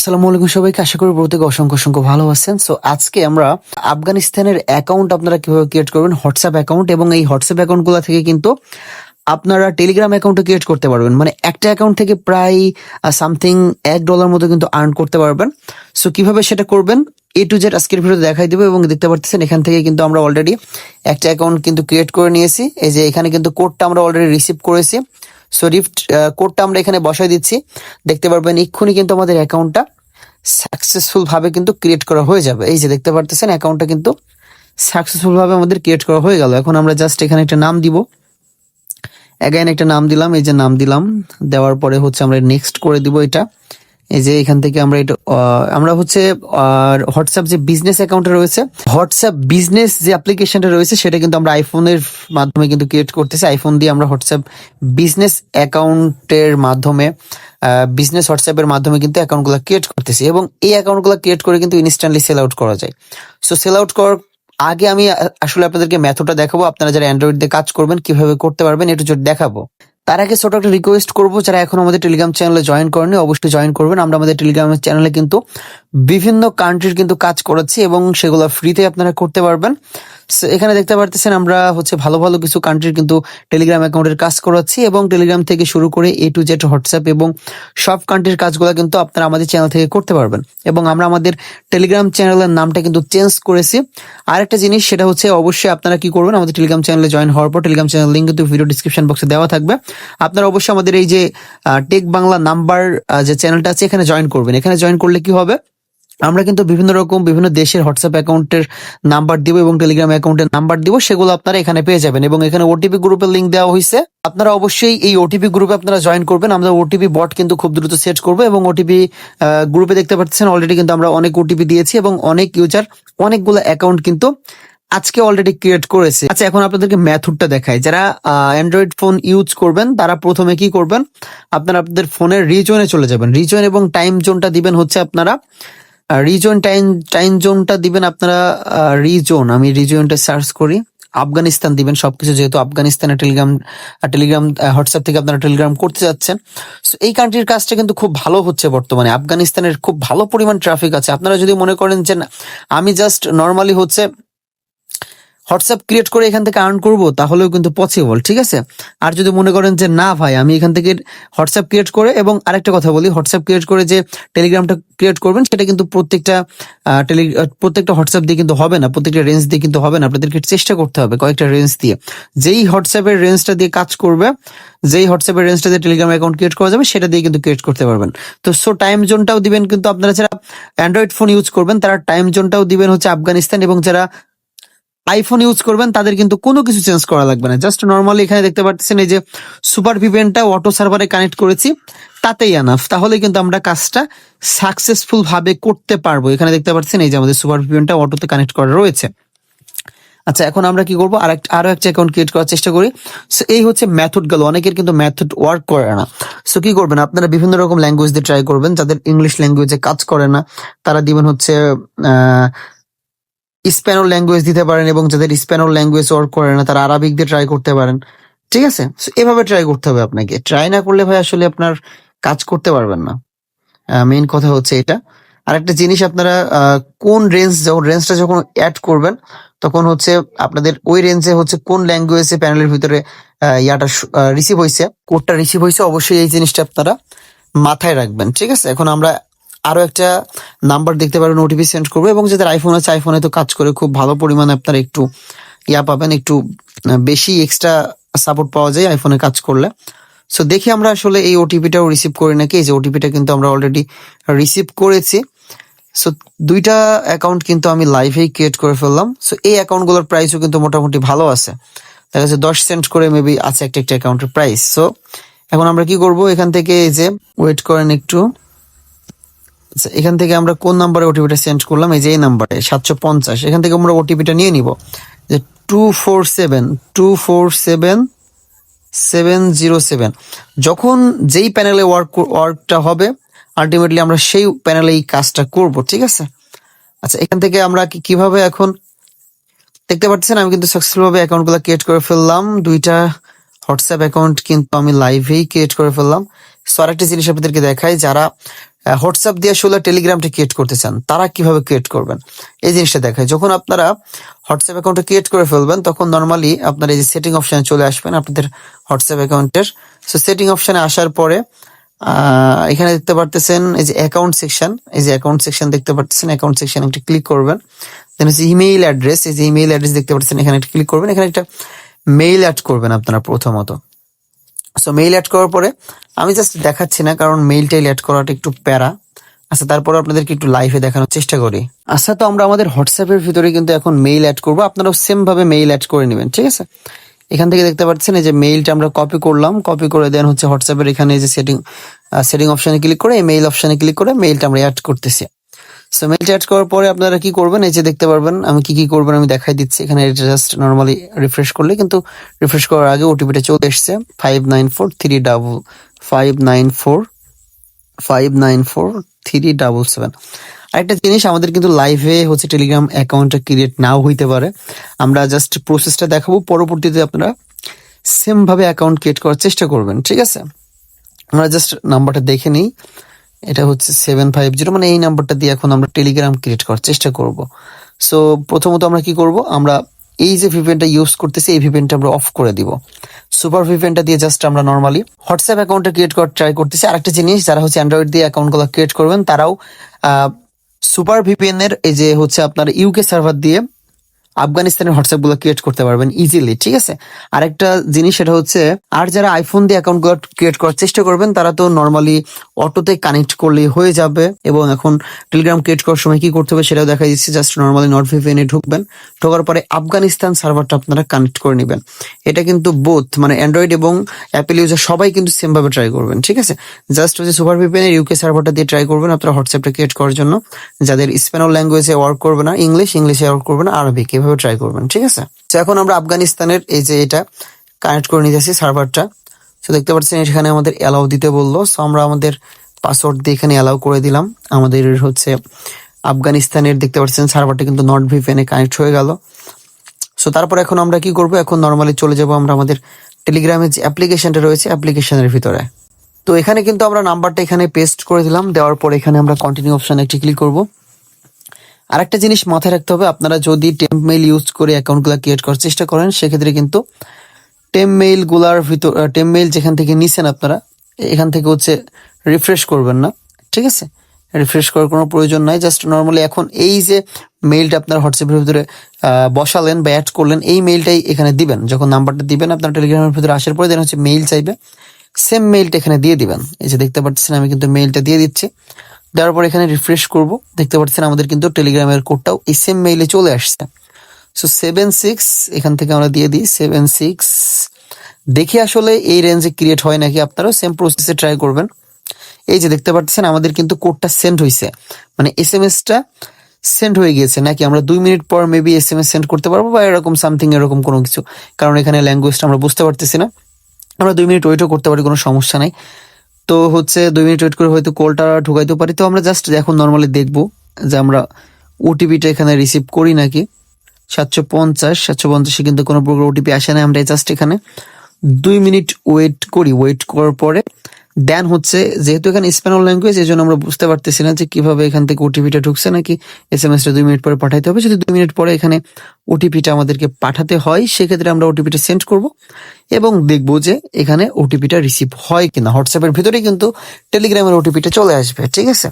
আসসালামু আলাইকুম সবাইকে, আশা করি প্রত্যেকে অসংখ্য অসংখ্য ভালো আছেন। সো আজকে আমরা আফগানিস্তানের অ্যাকাউন্ট আপনারা কীভাবে ক্রিয়েট করবেন হোয়াটসঅ্যাপ অ্যাকাউন্ট এবং এই হোয়াটসঅ্যাপ অ্যাকাউন্টগুলো থেকে কিন্তু আপনারা টেলিগ্রাম অ্যাকাউন্টও ক্রিয়েট করতে পারবেন। মানে একটা অ্যাকাউন্ট থেকে প্রায় সামথিং এক ডলার মতো কিন্তু আর্ন করতে পারবেন। সো কীভাবে সেটা করবেন এ টু জেড আজকের ভিডিও দেখাই দেবো এবং দেখতে পাচ্ছেন এখান থেকে কিন্তু আমরা অলরেডি একটা অ্যাকাউন্ট কিন্তু ক্রিয়েট করে নিয়েছি। এই যে এখানে কিন্তু কোডটা আমরা অলরেডি রিসিভ করেছি। সো রিফট কোডটা আমরা এখানে বসাই দিচ্ছি। দেখতে পারবেন, এক্ষুনি কিন্তু আমাদের অ্যাকাউন্টটা সাকসেসফুল ভাবে কিন্তু ক্রিয়েট করা হয়ে যাবে। এই যে দেখতে পারতেছেন অ্যাকাউন্টটা কিন্তু সাকসেসফুল ভাবে আমাদের ক্রিয়েট করা হয়ে গেল। এখন আমরা জাস্ট এখানে একটা নাম দিব। অ্যাগাইন একটা নাম দিলাম, এই যে নাম দিলাম। দেওয়ার পরে হচ্ছে আমরা নেক্সট করে দিব এটা। এই যে এখান থেকে আমরা এটা আমরা হচ্ছে হোয়াটসঅ্যাপ যে বিজনেস অ্যাকাউন্টে রয়েছে হোয়াটসঅ্যাপ বিজনেস যে অ্যাপ্লিকেশনটা রয়েছে, সেটা কিন্তু আমরা আইফোনের মাধ্যমে কিন্তু ক্রিয়েট করতেছি। আইফোন দিয়ে আমরা হোয়াটসঅ্যাপ বিজনেস অ্যাকাউন্টের মাধ্যমে বিজনেস হোয়াটসঅ্যাপের মাধ্যমে কিন্তু অ্যাকাউন্টগুলো ক্রিয়েট করতেছি এবং এই অ্যাকাউন্টগুলো ক্রিয়েট করে কিন্তু ইনস্ট্যান্টলি সেল আউট করা যায়। সো সেল আউট করার আগে আমি আসলে আপনাদেরকে মেথডটা দেখাবো। আপনারা যারা অ্যান্ড্রয়েড দিয়ে কাজ করবেন, কীভাবে করতে পারবেন, একটু দেখাবো। তার আগে ছোট একটা রিকোয়েস্ট করব, যারা এখন আমাদের টেলিগ্রাম চ্যানেলে জয়েন করেনি অবশ্যই জয়েন করবেন। আমরা আমাদের টেলিগ্রাম চ্যানেলে কিন্তু বিভিন্ন কান্ট্রির কিন্তু কাজ করাচ্ছি এবং সেগুলো ফ্রিতে আপনারা করতে পারবেন। এখানে দেখতে পারতেছেন আমরা হচ্ছে ভালো ভালো কিছু কান্ট্রির কিন্তু টেলিগ্রাম অ্যাকাউন্টের কাজ করাচ্ছি এবং টেলিগ্রাম থেকে শুরু করে এ টু জেড হোয়াটসঅ্যাপ এবং সব কান্ট্রির কাজগুলো কিন্তু আপনারা আমাদের চ্যানেল থেকে করতে পারবেন। এবং আমরা আমাদের টেলিগ্রাম চ্যানেলের নামটা কিন্তু চেঞ্জ করেছি। আরেকটা জিনিস, সেটা হচ্ছে অবশ্যই আপনারা কি করবেন? আমাদের টেলিগ্রাম চ্যানেলে জয়েন হওয়ার পর টেলিগ্রাম চ্যানেল লিঙ্ক কিন্তু ভিডিও ডিসক্রিপশন বক্সে দেওয়া থাকবে। আপনারা অবশ্যই আমাদের এই যে টেক বাংলা নাম্বার যে চ্যানেলটা আছে, এখানে জয়েন করবেন। এখানে জয়েন করলে কি হবে? আমরা কিন্তু বিভিন্ন রকম বিভিন্ন দেশের হোয়াটসঅ্যাপ অ্যাকাউন্টের নাম্বার দিব এবং টেলিগ্রাম অ্যাকাউন্টের নাম্বার দিব, সেগুলো আপনারা এখানে পেয়ে যাবেন এবং এখানে ওটিপি গ্রুপের লিঙ্ক দেওয়া হয়েছে আপনারা অবশ্যই এই ওটিপি গ্রুপে আপনারা জয়েন করবেন। আমরা ওটিপি বট কিন্তু খুব দ্রুত সেট করব এবং ওটিপি গ্রুপে দেখতে পাচ্ছেন অলরেডি কিন্তু আমরা অনেক ওটিপি দিয়েছি এবং অনেক ইউজার অনেকগুলো অ্যাকাউন্ট কিন্তু আজকে অলরেডি ক্রিয়েট করেছে। আচ্ছা এখন আপনাদেরকে মেথডটা দেখাই। যারা অ্যান্ড্রয়েড ফোন ইউজ করবেন, তারা প্রথমে কি করবেন? আপনারা আপনাদের ফোনের রিজনে চলে যাবেন। রিজন এবং টাইম জোনটা দিবেন হচ্ছে আপনারা রিজন টাইম টাইম জোনটা দিবেন আপনারা রিজন আমি রিজনটা সার্চ করি। আফগানিস্তান দিবেন, সবকিছু যেহেতু আফগানিস্তানে টেলিগ্রাম টেলিগ্রাম হোয়াটসঅ্যাপ থেকে আপনারা টেলিগ্রাম করতে যাচ্ছেন। সো এই কান্ট্রির কাজটা কিন্তু খুব ভালো হচ্ছে বর্তমানে। আফগানিস্তানের খুব ভালো পরিমাণ ট্রাফিক আছে। আপনারা যদি মনে করেন যে আমি জাস্ট নর্মালি হচ্ছে হোয়াটসঅ্যাপ ক্রিয়েট করে এখান থেকে আর্ন করব, তাহলেও কিন্তু পসিবল ঠিক আছে? আর যদি মনে করেন যে না ভাই, আমি এখান থেকে হোয়াটসঅ্যাপ ক্রিয়েট করে এবং আরেকটা কথা বলি, হোয়াটসঅ্যাপ ক্রিয়েট করে যে টেলিগ্রামটা ক্রিয়েট করবেন, সেটা কিন্তু প্রত্যেকটা টেলি প্রত্যেকটা হোয়াটসঅ্যাপ দিয়ে কিন্তু হবে না, প্রত্যেকটা রেঞ্জ দিয়ে কিন্তু হবে না, আপনাদেরকে চেষ্টা করতে হবে কয়েকটা রেঞ্জ দিয়ে। যেই হোয়াটসঅ্যাপের রেঞ্জটা দিয়ে কাজ করবে, যেই হোয়াটসঅ্যাপের রেঞ্জটা দিয়ে টেলিগ্রাম অ্যাকাউন্ট ক্রিয়েট করা যাবে, সেটা দিয়ে কিন্তু ক্রিয়েট করতে পারবেন। তো সো টাইম জোনটাও দিবেন কিন্তু আপনারা যারা অ্যান্ড্রয়েড ফোন ইউজ করবেন, তারা টাইম জোনটাও দিবেন হচ্ছে আফগানিস্তান এবং যারা আইফোন ইউজ করবেন, তাদের কিন্তু কোনো কিছু চেঞ্জ করা লাগবে না। জাস্ট নর্মালি এখানে দেখতে পাচ্ছেন এই যে সুপার ভিপিএনটা অটো সার্ভারে কানেক্ট করেছি, তাতেই আনাফ তাহলে কিন্তু আমরা কাজটা সাকসেসফুল ভাবে করতে পারব। এখানে দেখতে পাচ্ছেন এই যে আমাদের সুপার ভিপিএনটা অটোতে কানেক্ট করা রয়েছে। আচ্ছা এখন আমরা কি করব? আর একটা আরও একটা অ্যাকাউন্ট ক্রিয়েট করার চেষ্টা করি। সো এই হচ্ছে মেথডগুলো। অনেকের কিন্তু মেথড ওয়ার্ক করে না। সো কি করবেন? আপনারা বিভিন্ন রকম ল্যাঙ্গুয়েজ দিয়ে ট্রাই করবেন। যাদের ইংলিশ ল্যাঙ্গুয়েজে কাজ করে না, তারা দিবেন হচ্ছে, আহ স্প্যানোল ল্যাঙ্গুয়েজ দিতে পারেন এবং যাদের স্প্যানোল ল্যাঙ্গুয়েজ ওয়ার্ক করে না, তারা আরবিক দিয়ে ট্রাই করতে পারেন। ঠিক আছে? এভাবে ট্রাই করতে হবে আপনাকে। ট্রাই না করলে ভাই আসলে আপনার কাজ করতে পারবেন না। মেইন কথা হচ্ছে এটা। আর একটা জিনিস আপনারা কোন রেঞ্জ যখন রেঞ্জটা যখন অ্যাড করবেন, তখন হচ্ছে আপনাদের ওই রেঞ্জে হচ্ছে কোন ল্যাঙ্গুয়েজে প্যানেলের ভিতরে ইয়াটা রিসিভ হয়েছে কোডটা রিসিভ হয়েছে অবশ্যই এই জিনিসটা আপনারা মাথায় রাখবেন। ঠিক আছে? এখন আমরা আরও একটা নাম্বার দেখতে পারেন ওটিপি সেন্ড করব। এবং যাদের আইফোন আছে আইফোনে তো কাজ করে খুব ভালো পরিমাণে আপনার একটু ইয়া পাবেন, একটু বেশি এক্সট্রা সাপোর্ট পাওয়া যায় আইফোনে কাজ করলে। সো দেখি আমরা আসলে এই ওটিপিটাও রিসিভ করি নাকি? এই যে ওটিপিটা কিন্তু আমরা অলরেডি রিসিভ করেছি। সো দুইটা অ্যাকাউন্ট কিন্তু আমি লাইভেই ক্রিয়েট করে ফেললাম। সো এই অ্যাকাউন্টগুলোর প্রাইসও কিন্তু মোটামুটি ভালো আছে। দেখা যাচ্ছে দশ সেন্ট করে মেবি আছে একটা একটা অ্যাকাউন্টের প্রাইস সো এখন আমরা কি করব? এখান থেকে এই যে ওয়েট করেন একটু। আচ্ছা, এখান থেকে আমরা কোন নাম্বারে ওটিপিটা সেন্ড করলাম? এই যে এই নাম্বারে সাতশো পঞ্চাশ। এখান থেকে আমরা ওটিপিটা নিয়ে নিব। যে two four seven two four seven seven zero seven যখন যেই প্যানেলে ওয়ার্ক ওয়ার্কটা হবে আলটিমেটলি আমরা সেই প্যানেলে এই কাজটা করব ঠিক আছে? আচ্ছা এখান থেকে আমরা কীভাবে এখন দেখতে পাচ্ছেন আমি কিন্তু সাকসেসফুল ভাবে অ্যাকাউন্টগুলো ক্রিয়েট করে ফেললাম। দুইটা হোয়াটসঅ্যাপ অ্যাকাউন্ট কিন্তু আমি লাইভেই ক্রিয়েট করে ফেললাম। সো আরেকটা জিনিস আপনাদেরকে দেখাই যারা হোয়াটসঅ্যাপ দিয়ে আসলে টেলিগ্রামটা ক্রিয়েট করতে চান, তারা কীভাবে ক্রিয়েট করবেন? এই জিনিসটা দেখায়। যখন আপনারা হোয়াটসঅ্যাপ অ্যাকাউন্টটা ক্রিয়েট করে ফেলবেন, তখন নর্মালি আপনার এই যে সেটিং অপশনে চলে আসবেন আপনাদের হোয়াটসঅ্যাপ অ্যাকাউন্টের সো সেটিং অপশনে আসার পরে এখানে দেখতে পারতেছেন এই যে অ্যাকাউন্ট সেকশন এই যে অ্যাকাউন্ট সেকশন দেখতে পারতেছেন অ্যাকাউন্ট সেকশন একটা ক্লিক করবেন। দেন হচ্ছে ইমেইল অ্যাড্রেস এই যে ইমেইল অ্যাড্রেস দেখতে পাচ্ছেন এখানে একটা ক্লিক করবেন। এখানে একটা মেইল অ্যাড করবেন আপনারা প্রথমত। সো মেইল অ্যাড করার পরে আমি জাস্ট দেখাচ্ছি না, কারণ মেইল অ্যাড করাটা একটু প্যারা। আচ্ছা তারপর আপনাদেরকে একটু লাইভে দেখানোর চেষ্টা করি। আচ্ছা তো আমরা আমাদের হোয়াটসঅ্যাপের ভিতরে কিন্তু এখন মেইল অ্যাড করব। আপনারাও সেম ভাবে মেইল অ্যাড করে নেবেন, ঠিক আছে? এখান থেকে দেখতে পাচ্ছেন এই যে মেইলটা আমরা কপি করলাম। কপি করে দেন হচ্ছে হোয়াটসঅ্যাপের এখানে যে সেটিং সেটিং অপশনে ক্লিক করে, এই মেইল অপশনে ক্লিক করে মেইলটা আমরা অ্যাড করতেছি। সো মেইলটা অ্যাড করার পরে আপনারা কি করবেন? এই যে দেখতে পারবেন, আমি কি কি করবেন আমি দেখাই দিচ্ছি। এখানে জাস্ট নর্মালি রিফ্রেশ করলে কিন্তু রিফ্রেশ করার আগে ওটিপিটা চলে এসছে। Five nine four three double five nine four five nine four three double seven আরেকটা জিনিস, আমাদের কিন্তু লাইভে হচ্ছে টেলিগ্রাম অ্যাকাউন্টটা ক্রিয়েট নাও হইতে পারে। আমরা জাস্ট প্রসেসটা দেখাবো, পরবর্তীতে আপনারা সেম ভাবে অ্যাকাউন্ট ক্রিয়েট করার চেষ্টা করবেন, ঠিক আছে? আমরা জাস্ট নাম্বারটা দেখে নিই। এটা হচ্ছে সেভেন ফাইভ জিরো মানে এই নাম্বারটা দিয়ে এখন আমরা টেলিগ্রাম ক্রিয়েট করার চেষ্টা করব। সো প্রথমত আমরা কি করব? আমরা এই যে ভিপেনটা ইউজ করতেছি, এই ভিপেনটা আমরা অফ করে দিব। সুপার ভিপেনটা দিয়ে জাস্ট আমরা নর্মালি হোয়াটসঅ্যাপ অ্যাকাউন্টটা ক্রিয়েট করার ট্রাই করতেছি। আরেকটা জিনিস, যারা হচ্ছে অ্যান্ড্রয়েড দিয়ে অ্যাকাউন্টগুলো ক্রিয়েট করবেন, তারাও সুপার ভিপিএন এর এই যে হচ্ছে আপনার ইউকে সার্ভার দিয়ে আফগানিস্তানের হোয়াটসঅ্যাপগুলো ক্রিয়েট করতে পারবেন ইজিলি ঠিক আছে? আরেকটা জিনিস সেটা হচ্ছে, আর যারা আইফোন দিয়ে অ্যাকাউন্ট ক্রিয়েট করার চেষ্টা করবেন, তারা তো নর্মালি অটোতে কানেক্ট করলেই হয়ে যাবে। এবং এখন টেলিগ্রাম ক্রিয়েট করার সময় কি করতে হবে সেটাও দেখা দিচ্ছে জাস্ট নর্মালি ভিপিএন এ ঢুকবেন। ঢোকার পরে আফগানিস্তান সার্ভারটা আপনারা কানেক্ট করে নেবেন। এটা কিন্তু বোথ মানে অ্যান্ড্রয়েড এবং অ্যাপেল ইউজার সবাই কিন্তু সেম ভাবে ট্রাই করবেন, ঠিক আছে? জাস্ট হচ্ছে সুপার ভিপিএন এর ইউকে সার্ভারটা দিয়ে ট্রাই করবেন আপনারা হোয়াটসঅ্যাপটা ক্রিয়েট করার জন্য। যাদের স্পেনাল ল্যাঙ্গুয়েজে ওয়ার্ক করবে না ইংলিশ ইংলিশে ওয়ার্ক করবে না আরবিক এভাবে ট্রাই করবেন, ঠিক আছে? তো এখন আমরা আফগানিস্তানের এই যে এটা কানেক্ট করে নিতেছি সার্ভারটা তো দেখতে পাচ্ছেন এখানে আমাদের অ্যালাউ দিতে বলল। সো আমরা আমাদের পাসওয়ার্ড দিয়ে এখানে অ্যালাউ করে দিলাম। আমাদের হচ্ছে আফগানিস্তানের দেখতে পাচ্ছেন সার্ভারটা কিন্তু নট ভিপিএনে কানেক্ট হয়ে গেল। সো তারপর এখন আমরা কি করব? এখন নর্মালি চলে যাব আমরা আমাদের টেলিগ্রামের যে অ্যাপ্লিকেশনটা রয়েছে অ্যাপ্লিকেশনের ভিতরে। তো এখানে কিন্তু আমরা নাম্বারটা এখানে পেস্ট করে দিলাম। দেওয়ার পর এখানে আমরা কন্টিনিউ অপশনে একটি ক্লিক করব। আরেকটা জিনিস মাথায় রাখতে হবে, আপনারা যদি টেম্প মেইল ইউজ করে অ্যাকাউন্টগুলো ক্রিয়েট করার চেষ্টা করেন, সেক্ষেত্রে কিন্তু টেম মেইলগুলার ভিতর টেম মেইল যেখান থেকে নিছেন আপনারা, এখান থেকে হচ্ছে রিফ্রেশ করবেন না, ঠিক আছে? রিফ্রেশ করার কোনো প্রয়োজন নাই জাস্ট নর্মালি এখন এই যে মেইলটা আপনার হোয়াটসঅ্যাপের ভিতরে বসালেন বা অ্যাড করলেন, এই মেইলটাই এখানে দিবেন। যখন নাম্বারটা দিবেন, আপনার টেলিগ্রামের ভিতরে আসার পরে দেন হচ্ছে মেইল চাইবে সেম মেইলটা এখানে দিয়ে দিবেন। এই যে দেখতে পাচ্ছেন, আমি কিন্তু মেইলটা দিয়ে দিচ্ছি। দেওয়ার পর এখানে রিফ্রেশ করব। দেখতে পাচ্ছেন আমাদের কিন্তু টেলিগ্রামের কোডটাও এই সেম মেইলে চলে আসছে। সো সেভেন সিক্স এখান থেকে আমরা দিয়ে দিই সেভেন সিক্স দেখি আসলে এই রেঞ্জে ক্রিয়েট হয় নাকি আপনারাও সেম প্রসেসে ট্রাই করবেন। এই যে দেখতে পাচ্ছেন আমাদের কিন্তু কোডটা সেন্ড হয়েছে মানে এস এম এসটা সেন্ড হয়ে গিয়েছে। নাকি আমরা দুই মিনিট পর maybe S M S send করতে পারব বা এরকম সামথিং এরকম কোনো কিছু। কারণ এখানে ল্যাঙ্গুয়েজটা আমরা বুঝতে পারতেছি না। আমরা দুই মিনিট ওয়েটও করতে পারি, কোনো সমস্যা নাই। তো হচ্ছে দুই মিনিট ওয়েট করে হয়তো কলটা ঢুকাইতে পারি। তো আমরা জাস্ট এখন নর্মালি দেখব যে আমরা ওটিপিটা এখানে রিসিভ করি নাকি। সাতশো পঞ্চাশ, সাতশো পঞ্চাশে কিন্তু কোনো প্রকার ওটিপি আসে না, আমরা জাস্ট এখানে দুই মিনিট ওয়েট করি। ওয়েট করার পরে দেন হচ্ছে, যেহেতু এখানে স্পেনাল ল্যাঙ্গুয়েজ এই জন্য আমরা বুঝতে পারতেছি না যে কীভাবে এখান থেকে ওটিপিটা ঢুকছে নাকি এস এম এসটা দুই মিনিট পরে পাঠাইতে হবে। যদি দুই মিনিট পরে এখানে ওটিপিটা আমাদেরকে পাঠাতে হয়, সেক্ষেত্রে আমরা ওটিপিটা সেন্ড করব এবং দেখব যে এখানে ওটিপিটা রিসিভ হয় কিনা। হোয়াটসঅ্যাপের ভিতরে কিন্তু টেলিগ্রামের ওটিপিটা চলে আসবে, ঠিক আছে?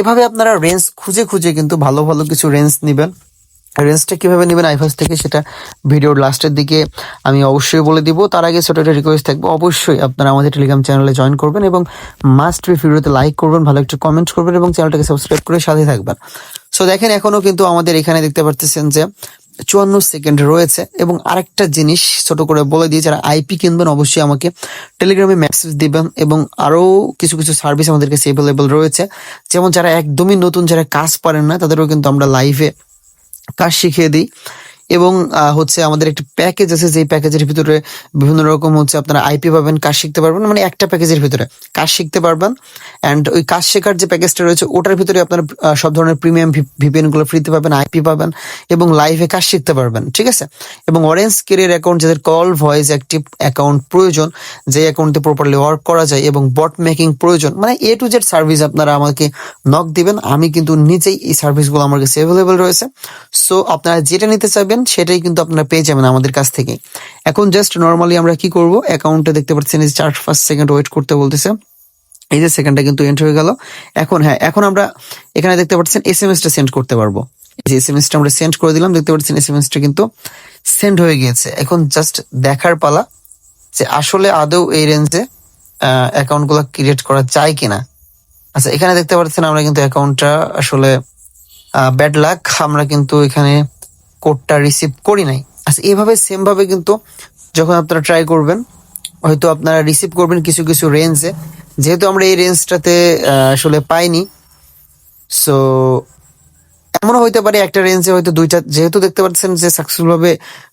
এভাবে আপনারা রেঞ্জ খুঁজে খুঁজে কিন্তু ভালো ভালো কিছু রেঞ্জ নেবেন। রেঞ্জটা কীভাবে নেবেন আইফাস থেকে সেটা ভিডিওর লাস্টের দিকে আমি অবশ্যই বলে দিব। তার আগে ছোটো একটা রিকোয়েস্ট থাকবে, অবশ্যই আপনারা আমাদের টেলিগ্রাম চ্যানেলে জয়েন করবেন এবং মাস্ট বি ভিডিওতে লাইক করবেন, ভালো একটা কমেন্ট করবেন এবং চ্যানেলটাকে সাবস্ক্রাইব করে সাথে থাকবেন। সো দেখেন এখনও কিন্তু আমাদের এখানে দেখতে পারতেছেন যে চুয়ান্ন সেকেন্ড রয়েছে এবং আরেকটা জিনিস ছোট করে বলে দিয়ে যারা আইপি কিনবেন অবশ্যই আমাকে টেলিগ্রামে মেসেজ দিবেন এবং আরও কিছু কিছু সার্ভিস আমাদের কাছে অ্যাভেলেবল রয়েছে। যেমন যারা একদমই নতুন, যারা কাজ পারেন না, তাদেরও কিন্তু আমরা লাইভে কাজ শিখিয়ে দিই। এবং হচ্ছে আমাদের একটি প্যাকেজ আছে, যেই প্যাকেজের ভিতরে বিভিন্ন রকম হচ্ছে আপনারা আইপি পাবেন, কাজ শিখতে পারবেন মানে একটা প্যাকেজের ভিতরে কাজ শিখতে পারবেন। অ্যান্ড ওই কাজ শেখার যে প্যাকেজটা রয়েছে, ওটার ভিতরে আপনারা সব ধরনের প্রিমিয়াম ভিপিএনগুলো ফ্রিতে পাবেন আইপি পাবেন এবং লাইভে কাজ শিখতে পারবেন, ঠিক আছে? এবং অরেঞ্জ কেরিয়ার অ্যাকাউন্ট যাদের কল ভয়েস অ্যাক্টিভ অ্যাকাউন্ট প্রয়োজন যে অ্যাকাউন্টে প্রপারলি ওয়ার্ক করা যায় এবং বট মেকিং প্রয়োজন মানে এ টু জেড সার্ভিস আপনারা আমাকে নক দিবেন, আমি কিন্তু নিজেই এই সার্ভিসগুলো আমার কাছে অ্যাভেলেবেল রয়েছে। সো আপনারা যেটা নিতে চাইবেন সেটাই কিন্তু আপনারা পেয়ে যাবেন আমাদের কাছ থেকে। এখন জাস্ট নর্মালি আমরা কি করব? অ্যাকাউন্টে দেখতে পাচ্ছেন এই চার পাঁচ সেকেন্ড ওয়েট করতে বলতেছে। এই যে সেকেন্ডটা কিন্তু এন্টার হয়ে গেল। এখন হ্যাঁ এখন আমরা এখানে দেখতে পাচ্ছেন এস এম এসটা সেন্ড করতে পারব। যে এস এম এসটা আমরা সেন্ড করে দিলাম, দেখতে পাচ্ছেন এস এম এসটা কিন্তু সেন্ড হয়ে গিয়েছে। এখন জাস্ট দেখার পালা যে আসলে আদৌ এই রেঞ্জে অ্যাকাউন্টগুলো ক্রিয়েট করা যায় কিনা। আচ্ছা এখানে দেখতে পাচ্ছেন আমরা কিন্তু অ্যাকাউন্টটা আসলে ব্যাড লাক আমরা কিন্তু এখানে কোডটা রিসিভ করি নাই। আচ্ছা এভাবে সেম ভাবে কিন্তু যখন আপনারা ট্রাই করবেন, হয়তো আপনারা রিসিভ করবেন কিছু কিছু রেঞ্জে যেহেতু আমরা এই রেঞ্জটাতে আসলে পাইনি সো এমনও হইতে পারে একটা রেঞ্জে হয়তো দুইটা যেহেতু দেখতে পাচ্ছেন যে সাকসেসফুল ভাবে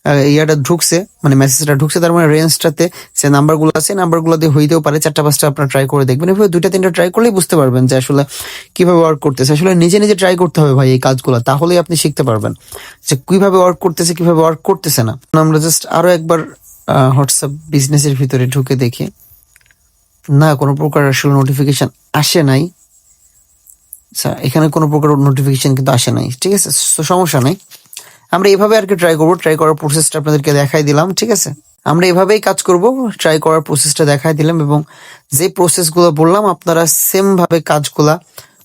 আহ, ইয়াটা ঢুকছে মানে মেসেজটা ঢুকছে তার মানে রেঞ্জটাতে যে নাম্বারগুলো আছে নাম্বারগুলো দিয়ে হইতেও পারে চারটা পাঁচটা আপনার ট্রাই করে দেখবেন। এভাবে দুইটা তিনটা ট্রাই করলেই বুঝতে পারবেন যে আসলে কীভাবে ওয়ার্ক করতেছে। আসলে নিজে নিজে ট্রাই করতে হবে ভাই এই কাজগুলো তাহলেই আপনি শিখতে পারবেন। যে কীভাবে ওয়ার্ক করতেছে কীভাবে ওয়ার্ক করতেছে না। আমরা জাস্ট আরও একবার হোয়াটসঅ্যাপ বিজনেসের ভিতরে ঢুকে দেখি। না কোনো প্রকার আসলে নোটিফিকেশন আসে নাই। আচ্ছা এখানে কোনো প্রকার নোটিফিকেশন কিন্তু আসে নাই। ঠিক আছে So, সমস্যা নেই। আমরা এভাবে আর কি ট্রাই করব ট্রাই করার প্রসেসটা আপনাদেরকে দেখাই দিলাম ঠিক আছে? আমরা এভাবেই কাজ করব ট্রাই করার প্রসেসটা দেখাই দিলাম এবং যে প্রসেসগুলো বললাম আপনারা সেম ভাবে কাজগুলা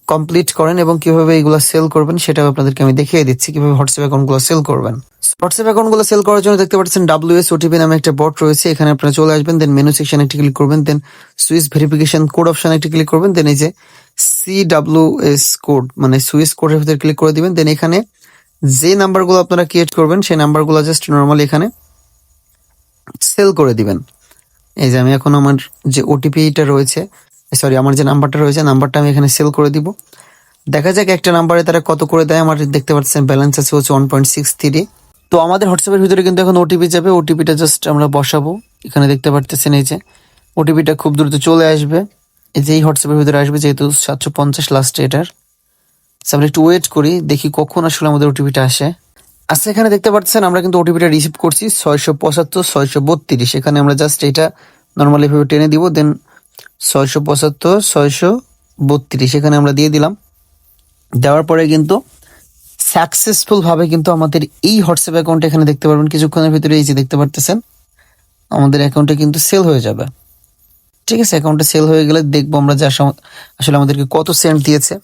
কমপ্লিট করেন এবং কীভাবে এগুলো সেল করবেন সেটাও আপনাদেরকে আমি দেখিয়ে দিচ্ছি কীভাবে হোয়াটসঅ্যাপ অ্যাকাউন্টগুলো সেল করবেন। হোয়াটসঅ্যাপ অ্যাকাউন্টগুলো সেল করার জন্য দেখতে পাচ্ছেন ডাব্লিউএস ওটিপি নামে একটা বট রয়েছে এখানে আপনারা চলে আসবেন দেন মেনু সেকশন একটি ক্লিক করবেন দেন সুইস ভেরিফিকেশন কোড অপশন একটি ক্লিক করবেন দেন এই যে সি ডাব্লিউএস কোড মানে সুইস কোডের ভিতরে ক্লিক করে দিবেন দেন এখানে যে নাম্বারগুলো আপনারা ক্রিয়েট করবেন, সেই নাম্বারগুলো জাস্ট নর্মালি এখানে সেল করে দিবেন। এই যে আমি এখন আমার যে ওটিপিটা রয়েছে সরি আমার যে নাম্বারটা রয়েছে নাম্বারটা আমি এখানে সেল করে দিব। দেখা যাক একটা নাম্বারে তারা কত করে দেয়, আমার দেখতে পাচ্ছেন ব্যালেন্স আছে হচ্ছে ওয়ান পয়েন্ট সিক্স থ্রি তো আমাদের হোয়াটসঅ্যাপের ভিতরে কিন্তু এখন ওটিপি যাবে ওটিপিটা জাস্ট আমরা বসাবো। এখানে দেখতে পারতেছেন এই যে ওটিপিটা খুব দ্রুত চলে আসবে। যে হোয়াটসঅ্যাপের ভিতরে আসবে, যেহেতু সাতশো পঞ্চাশ লাস্টে এটার। আমরা একটু ওয়েট করি, দেখি কখন আসলে আমাদের ওটিপিটা আসে। আচ্ছা এখানে দেখতে পাচ্ছেন, আমরা কিন্তু ওটিপিটা রিসিভ করছি ছয়শো পঁচাত্তর, ছয়শো বত্রিশ। এখানে আমরা জাস্ট এটা নর্মালি ভাবে টেনে দিব দেন ছয়শো পঁচাত্তর, ছয়শো বত্রিশ। এখানে আমরা দিয়ে দিলাম। দেওয়ার পরে কিন্তু সাকসেসফুলভাবে কিন্তু আমাদের এই হোয়াটসঅ্যাপ অ্যাকাউন্ট এখানে দেখতে পারবেন। কিছুক্ষণের ভিতরে এই যে দেখতে পারতেছেন, আমাদের অ্যাকাউন্টে কিন্তু সেল হয়ে যাবে। ঠিক আছে অ্যাকাউন্টে সেল হয়ে গেলে দেখব আমরা যে আসলে আমাদেরকে কত সেন্ট দিয়েছে।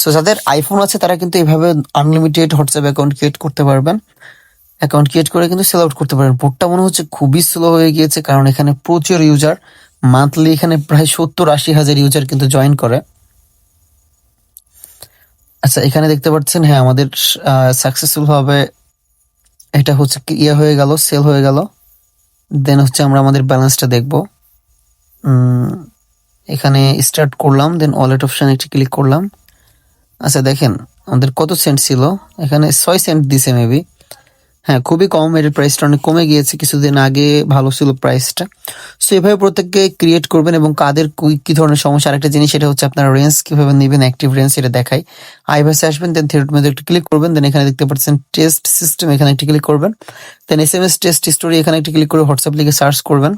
সো যাদের আইফোন আছে, তারা কিন্তু এইভাবে আনলিমিটেড হোয়াটসঅ্যাপ অ্যাকাউন্ট ক্রিয়েট করতে পারবেন। অ্যাকাউন্ট ক্রিয়েট করে কিন্তু সেল আউট করতে পারবেন বোর্ডটা মনে হচ্ছে খুবই স্লো হয়ে গিয়েছে, কারণ এখানে প্রচুর ইউজার মান্থলি এখানে প্রায় সত্তর আশি হাজার ইউজার কিন্তু জয়েন করে। আচ্ছা এখানে দেখতে পাচ্ছেন হ্যাঁ আমাদের সাকসেসফুল হবে। এটা হচ্ছে ইয়ে হয়ে গেল সেল হয়ে গেল। দেন হচ্ছে আমরা আমাদের ব্যালেন্সটা দেখব। এখানে স্টার্ট করলাম দেন ওয়ালেট অপশন একটি ক্লিক করলাম। আচ্ছা দেখেন, আমাদের কত সেন্ট ছিল? এখানে ছয় সেন্ট দিছে মেবি হ্যাঁ খুবই কম, এর প্রাইসটা অনেক কমে গিয়েছে, কিছুদিন আগে ভালো ছিল প্রাইসটা সো এভাবে প্রত্যেককে ক্রিয়েট করবেন এবং কাদের কি- ধরনের সমস্যা, আরেকটা জিনিস, সেটা হচ্ছে আপনার রেঞ্জ কীভাবে নেবেন অ্যাক্টিভ রেঞ্জ এটা দেখাই। আইভাসে আসবেন দেন থিয়েটার মধ্যে একটু ক্লিক করবেন দেন এখানে দেখতে পাচ্ছেন টেস্ট সিস্টেম এখানে একটি ক্লিক করবেন। Then S M S test story এখানে একটি ক্লিক করে হোয়াটসঅ্যাপ লিখে সার্চ করবেন।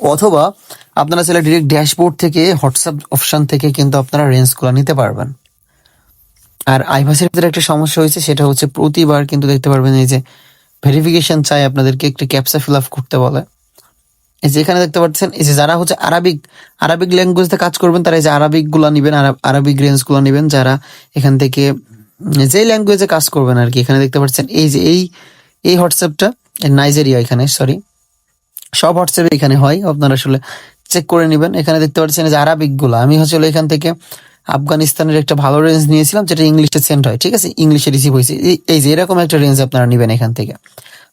অথবা আপনারা চাইলে ডিরেক্ট ড্যাশবোর্ড থেকে হোয়াটসঅ্যাপ অপশন থেকে কিন্তু আপনারা রেঞ্জগুলো নিতে পারবেন। আর আইভাসের ভিতরে একটা সমস্যা হয়েছে, সেটা হচ্ছে প্রতিবার কিন্তু দেখতে পারবেন এই যে ভেরিফিকেশন চাই আপনাদেরকে একটু ক্যাপসা ফিল আপ করতে বলে। এই যে এখানে দেখতে পাচ্ছেন, এই যে যারা হচ্ছে আরবিক আরবিক ল্যাঙ্গুয়েজে কাজ করবেন, তারা এই যে আরবিকগুলা নিবেন আরব- আরবিক রেঞ্জগুলো নিবেন, যারা এখান থেকে যে ল্যাঙ্গুয়েজে কাজ করবেন আর কি। এখানে দেখতে পাচ্ছেন, এই যে এই এই হোয়াটসঅ্যাপটা নাইজেরিয়া এখানে সরি সব হোয়াটসঅ্যাপে এখানে হয়। আপনারা আসলে চেক করে নেবেন। এখানে দেখতে পাচ্ছেন যে আরবিকগুলা আমি হচ্ছে এখান থেকে আফগানিস্তানের একটা ভালো রেঞ্জ নিয়েছিলাম, যেটা ইংলিশে সেন্ড হয়, ঠিক আছে? ইংলিশে রিসিভ হয়েছে। এই- এই যে এরকম একটা রেঞ্জ আপনারা নেবেন এখান থেকে।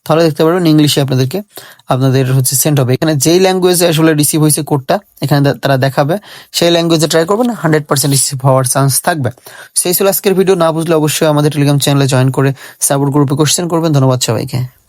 তাহলে দেখতে পারবেন ইংলিশে আপনাদেরকে, আপনাদের হচ্ছে সেন্ড হবে। এখানে যেই ল্যাঙ্গুয়েজে আসলে রিসিভ হয়েছে কোডটা এখানে তারা দেখাবে। সেই ল্যাঙ্গুয়েজে ট্রাই করবেন হান্ড্রেড পার্সেন্ট রিসিভ হওয়ার চান্স থাকবে। সেই ছিল আজকের ভিডিও না বুঝলে অবশ্যই আমাদের টেলিগ্রাম চ্যানেলে জয়েন করে সাপোর্ট গ্রুপে কোশ্চেন করবেন। ধন্যবাদ সবাইকে।